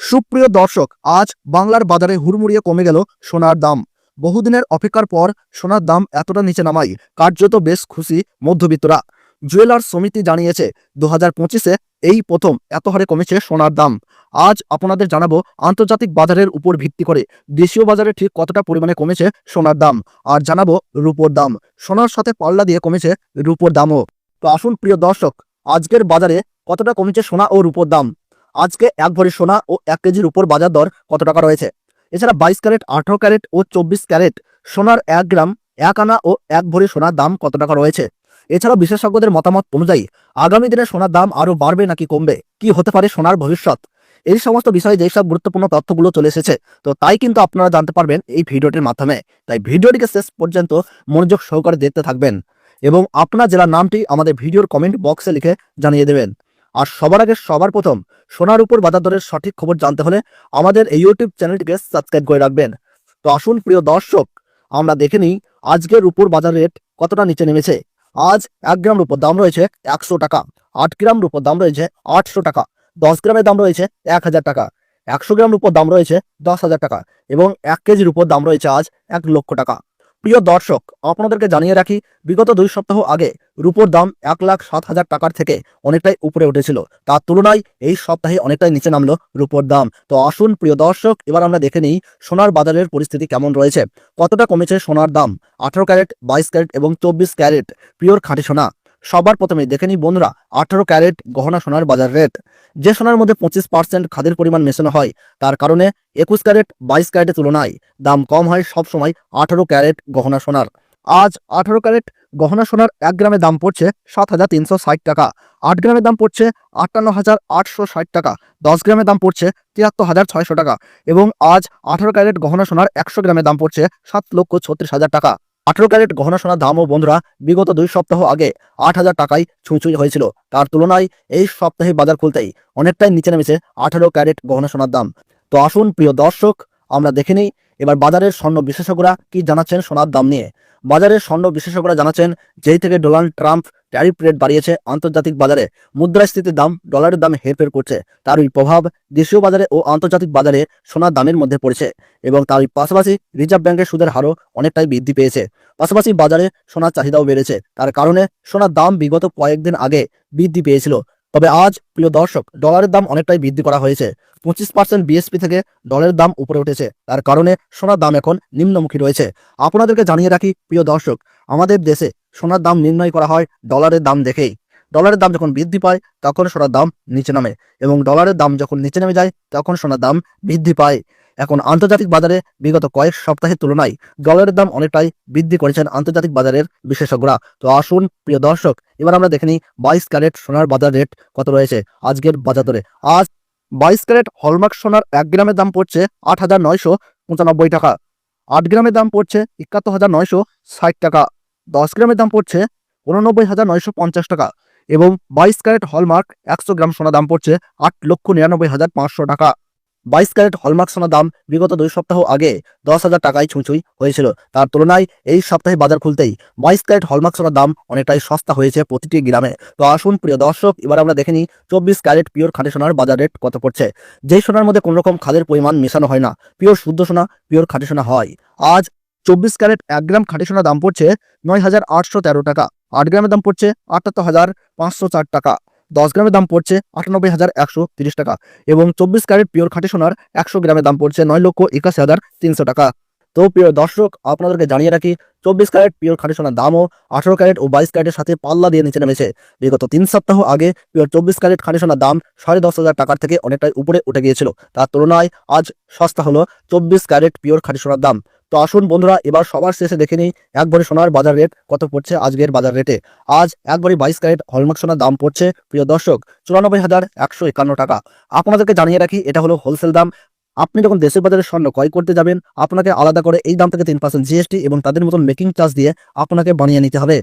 সুপ্রিয় দর্শক, আজ বাংলার বাজারে হুড়মুড়িয়ে কমে গেল সোনার দাম। বহুদিনের অপেক্ষার পর সোনার দাম এতটা নিচে নামাই কার্যত বেশ খুশি মধ্যবিত্তরা। জুয়েলার্স সমিতি জানিয়েছে দু হাজার পঁচিশে এই প্রথম এত হারে কমেছে সোনার দাম। আজ আপনাদের জানাব, আন্তর্জাতিক বাজারের উপর ভিত্তি করে দেশীয় বাজারে ঠিক কতটা পরিমাণে কমেছে সোনার দাম। আর জানাব, রূপোর দাম। সোনার সাথে পাল্লা দিয়ে কমেছে রূপোর দামও। তো আসুন, প্রিয় দর্শক, আজকের বাজারে কতটা কমেছে সোনা ও রূপোর দাম? আজকে এক ভরি সোনা ও এক কেজির উপর বাজার দর কত টাকা রয়েছে? এছাড়া বাইশ ক্যারেট, আঠারো ক্যারেট ও চব্বিশ ক্যারেট সোনার এক গ্রাম, এক আনা ও এক ভরি সোনার দাম কত টাকা রয়েছে? এছাড়া বিশেষজ্ঞদের মতামত অনুযায়ী, আগামী দিনে সোনার দাম আরও বাড়বে নাকি কমবে? কি হতে পারে সোনার ভবিষ্যৎ? এই সমস্ত বিষয়ে যেসব গুরুত্বপূর্ণ তথ্যগুলো চলে এসেছে, তো তাই কিন্তু আপনারা জানতে পারবেন এই ভিডিওটির মাধ্যমে। তাই ভিডিওটিকে শেষ পর্যন্ত মনোযোগ সহকারে দেখতে থাকবেন এবং আপনার জেলার নামটি আমাদের ভিডিওর কমেন্ট বক্সে লিখে জানিয়ে দেবেন। আর সবার আগে সবার প্রথম সোনার উপর বাজার দরের সঠিক খবর জানতে হলে আমাদের এই ইউটিউব চ্যানেলটিকে সাবস্ক্রাইব করে রাখবেন। তো আসুন, প্রিয় দর্শক, আমরা দেখে নিই আজকের উপর বাজার রেট কতটা নিচে নেমেছে। আজ এক গ্রাম রূপোর দাম রয়েছে একশো টাকা, আট গ্রাম রূপোর দাম রয়েছে আটশো টাকা, দশ গ্রামের দাম রয়েছে এক হাজার টাকা, একশো গ্রাম রূপোর দাম রয়েছে দশ হাজার টাকা এবং এক কেজির উপর দাম রয়েছে আজ এক লক্ষ টাকা। প্রিয় দর্শক, আপনাদেরকে জানিয়ে রাখি, বিগত দুই সপ্তাহ আগে রূপোর দাম এক লাখ সাত হাজার টাকার থেকে অনেকটাই উপরে উঠেছিল। তার তুলনায় এই সপ্তাহে অনেকটাই নিচে নামলো রূপোর দাম। তো আসুন, প্রিয় দর্শক, এবার আমরা দেখে নিই সোনার বাজারের পরিস্থিতি কেমন রয়েছে। কতটা কমেছে সোনার দাম? আঠারো ক্যারেট, বাইশ ক্যারেট এবং চব্বিশ ক্যারেট, পিওর খাঁটি সোনা। সবার প্রথমে দেখে নিই বন্ধুরা, আঠারো ক্যারেট গহনা সোনার বাজার রেট যে সোনার মধ্যে পঁচিশ পার্সেন্ট খাদের পরিমাণ মেশানো হয়, তার কারণে একুশ ক্যারেট বাইশ ক্যারেটের তুলনায় দাম কম হয় সবসময় আঠারো ক্যারেট গহনা সোনার। আজ আঠারো ক্যারেট গহনা সোনার এক গ্রামের দাম পড়ছে সাত হাজার তিনশো ষাট টাকা, আট গ্রামের দাম পড়ছে আটান্ন হাজার আটশো ষাট টাকা, দশ গ্রামের দাম পড়ছে তিয়াত্তর হাজার ছয়শো টাকা, এবং আজ আঠারো ক্যারেট গহনা সোনার একশো গ্রামের দাম পড়ছে সাত লক্ষ ছত্রিশ হাজার টাকা। আঠারো ক্যারেট গহনা সোনার দামও বন্ধুরা বিগত দুই সপ্তাহ আগে আট হাজার টাকায় ছুঁই হয়েছিল। তার তুলনায় এই সপ্তাহে বাজার খুলতেই অনেকটাই নিচে নেমেছে আঠারো ক্যারেট গহনা সোনার দাম। তো আসুন প্রিয় দর্শক, আমরা দেখে নিই এবার বাজারের স্বর্ণ বিশেষজ্ঞরা কি জানাচ্ছেন সোনার দাম নিয়ে? বাজারের স্বর্ণ বিশেষজ্ঞরা জানাচ্ছেন, যেই থেকে ডোনাল্ড ট্রাম্প ট্যারিফ রেট বাড়িয়েছে আন্তর্জাতিক বাজারে, মুদ্রাস্ফীতির দাম, ডলারের দাম হেরফের করছে। তার ওই প্রভাব দেশীয় বাজারে ও আন্তর্জাতিক বাজারে সোনার দামের মধ্যে পড়েছে এবং তারই পাশাপাশি রিজার্ভ ব্যাংকের সুদের হারও অনেকটাই বৃদ্ধি পেয়েছে। পাশাপাশি বাজারে সোনার চাহিদাও বেড়েছে। তার কারণে সোনার দাম বিগত কয়েকদিন আগে বৃদ্ধি পেয়েছিল। তবে আজ, প্রিয় দর্শক ডলারের দাম অনেকটাই বৃদ্ধি করা হয়েছে। পঁচিশ পার্সেন্ট বিএসপি থেকে ডলারের দাম উপরে উঠেছে। তার কারণে সোনার দাম এখন নিম্নমুখী রয়েছে। আপনাদেরকে জানিয়ে রাখি, প্রিয় দর্শক, আমাদের দেশে সোনার দাম নির্ণয় করা হয় ডলারের দাম দেখেই। ডলারের দাম যখন বৃদ্ধি পায়, তখন সোনার দাম নিচে নামে এবং ডলারের দাম যখন নিচে নেমে যায়, তখন সোনার দাম বৃদ্ধি পায়। এখন আন্তর্জাতিক বাজারে বিগত কয়েক সপ্তাহের তুলনায় ডলারের দাম অনেকটাই বৃদ্ধি করেছেন আন্তর্জাতিক বাজারের বিশেষজ্ঞরা। তো আসুন, প্রিয় দর্শক, এবার আমরা দেখে নিই বাইশ ক্যারেট সোনার বাজার রেট কত রয়েছে আজকের বাজার। দরে আজ বাইশ ক্যারেট হলমার্ক সোনার এক গ্রামের দাম পড়ছে আট হাজার নয়শো পঁচানব্বই টাকা। আট গ্রামের দাম পড়ছে একাত্তর হাজার নয়শো ষাট টাকা। দশ গ্রামের দাম পড়ছে উননব্বই হাজার নয়শো পঞ্চাশ টাকা এবং বাইশ ক্যারেট হলমার্ক একশো গ্রাম সোনা দাম পড়ছে আট লক্ষ নিরানব্বই হাজার পাঁচশো টাকা। বাইশ ক্যারেট হলমার্ক সোনার দাম বিগত দুই সপ্তাহ আগে দশ হাজার টাকায় ছুঁচুই হয়েছিল। তার তুলনায় এই সপ্তাহে বাজার খুলতেই বাইশ ক্যারেট হলমার্ক সোনার দাম অনেকটাই সস্তা হয়েছে প্রতিটি গ্রামে। তো আসুন, প্রিয় দর্শক, এবার আমরা দেখে নিই চব্বিশ ক্যারেট পিওর খাঁটি সোনার বাজার রেট কত পড়ছে। যেই সোনার মধ্যে কোনো রকম খাদের পরিমাণ মেশানো হয় না, পিওর শুদ্ধ সোনা, পিওর খাঁটি সোনা হয়। আজ চব্বিশ ক্যারেট এক গ্রাম খাঁটি সোনার দাম পড়ছে নয় হাজার আটশো তেরো টাকা। আট গ্রামের দাম পড়ছে আটাত্তর হাজার পাঁচশো চার টাকা। দশ গ্রামের দাম পড়ছে আটানব্বই হাজার একশো তিরিশ টাকা এবং চব্বিশ ক্যারেট পিওর খাঁটি সোনার একশো গ্রামের দাম পড়ছে নয় লক্ষ একাশি হাজার তিনশো টাকা। তো প্রিয় দর্শক, আপনাদেরকে জানিয়ে রাখি, চব্বিশ ক্যারেট পিওর খাঁটি সোনার দামও আঠারো ক্যারেট ও বাইশ ক্যারেটের সাথে পাল্লা দিয়ে নিচে নেমেছে। বিগত তিন সপ্তাহ আগে পিওর চব্বিশ ক্যারেট খাঁটি সোনার দাম সাড়ে দশ হাজার টাকার থেকে অনেকটাই উপরে উঠে গিয়েছিল। তার তুলনায় আজ সস্তা হলো চব্বিশ ক্যারেট পিওর খাঁটি সোনার দাম। তো আসুন বন্ধুরা, এবার সবার শেষে দেখে নিই এক ভরি সোনার বাজার রেট কত পড়ছে আজকের বাজার রেটে আজ এক ভরি বাইশ ক্যারেট হলমার্ক সোনার দাম পড়ছে, প্রিয় দর্শক, চুরানব্বই হাজার একশো একান্ন টাকা। আপনাদেরকে জানিয়ে রাখি, এটা হলো হোলসেল দাম। আপনি যখন দেশের বাজারে স্বর্ণ ক্রয় করতে যাবেন, আপনাকে আলাদা করে এই দাম থেকে তিন পার্সেন্ট জিএসটি এবং তাদের মতন মেকিং চার্জ দিয়ে আপনাকে বানিয়ে নিতে হবে।